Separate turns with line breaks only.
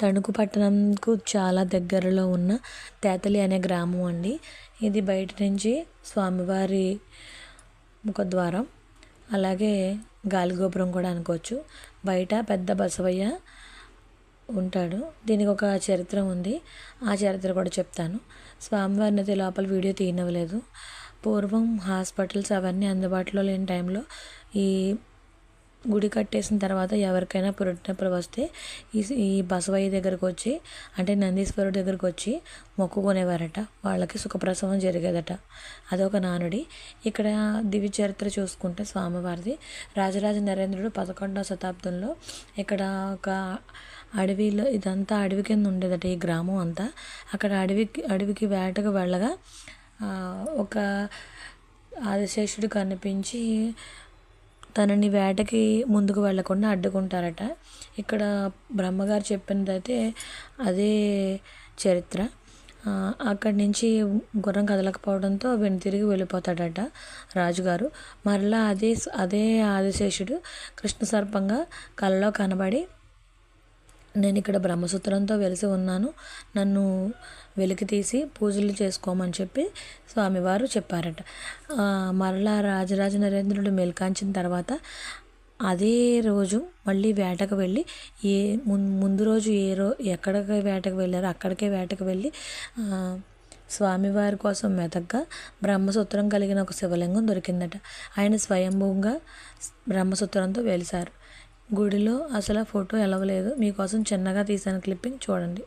తణుకు పట్టణంకు చాలా దగ్గరలో ఉన్న తేతలి అనే గ్రామం అండి. ఇది బయట నుంచి స్వామివారి ముఖద్వారం అలాగే గాలిగోపురం కూడా అనుకోవచ్చు. బయట పెద్ద బసవయ్య ఉంటాడు. దీనికి ఒక చరిత్ర ఉంది. ఆ చరిత్ర కూడా చెప్తాను. స్వామివారిని అయితే లోపల వీడియో తీయనవ్వలేదు. పూర్వం హాస్పిటల్స్ అవన్నీ అందుబాటులో లేని టైంలో ఈ గుడి కట్టేసిన తర్వాత ఎవరికైనా పుట్టినప్పుడు వస్తే ఈ ఈ బసవయ్య దగ్గరకు వచ్చి అంటే నందీశ్వరుడి దగ్గరకు వచ్చి మొక్కుకునేవారట వాళ్ళకి సుఖప్రసవం జరిగేదట. అదొక నానుడి. ఇక్కడ దివ్య చరిత్ర చూసుకుంటే స్వామివారిది. రాజరాజ నరేంద్రుడు పదకొండవ శతాబ్దంలో ఇక్కడ ఒక అడవిలో ఇదంతా అడవి కింద ఉండేదట ఈ గ్రామం అంతా. అక్కడ అడవికి అడవికి వేటకు వెళ్ళగా ఒక ఆదిశేషుడు కనిపించి తనని వేటకి ముందుకు వెళ్ళకుండా అడ్డుకుంటారట. ఇక్కడ బ్రహ్మగారు చెప్పినదైతే అదే చరిత్ర. అక్కడి నుంచి గుర్రం కదలకపోవడంతో వెనుతిరిగి వెళ్ళిపోతాడట రాజుగారు. మరలా అదే అదే ఆదిశేషుడు కృష్ణ సర్పంగా కలలో కనబడి నేను ఇక్కడ బ్రహ్మసూత్రంతో వెలిసి ఉన్నాను. నన్ను వెలికి తీసి పూజలు చేసుకోమని చెప్పి స్వామివారు చెప్పారట. మరలా రాజరాజ నరేంద్రుడు మెల్కాంచిన తర్వాత అదే రోజు మళ్ళీ వేటకు వెళ్ళి ఏ ముందు రోజు ఏ రో ఎక్కడికి వేటకు వెళ్ళారో అక్కడికే వేటకు వెళ్ళి స్వామివారి కోసం మెతగ్గా బ్రహ్మసూత్రం కలిగిన ఒక శివలింగం దొరికిందట. ఆయన స్వయంభూగా బ్రహ్మసూత్రంతో వెలిసారు గుడిలో అసలు ఫోటో ఎలవలేదు. మీకోసం చిన్నగా తీసిన క్లిప్పింగ్. చూడండి.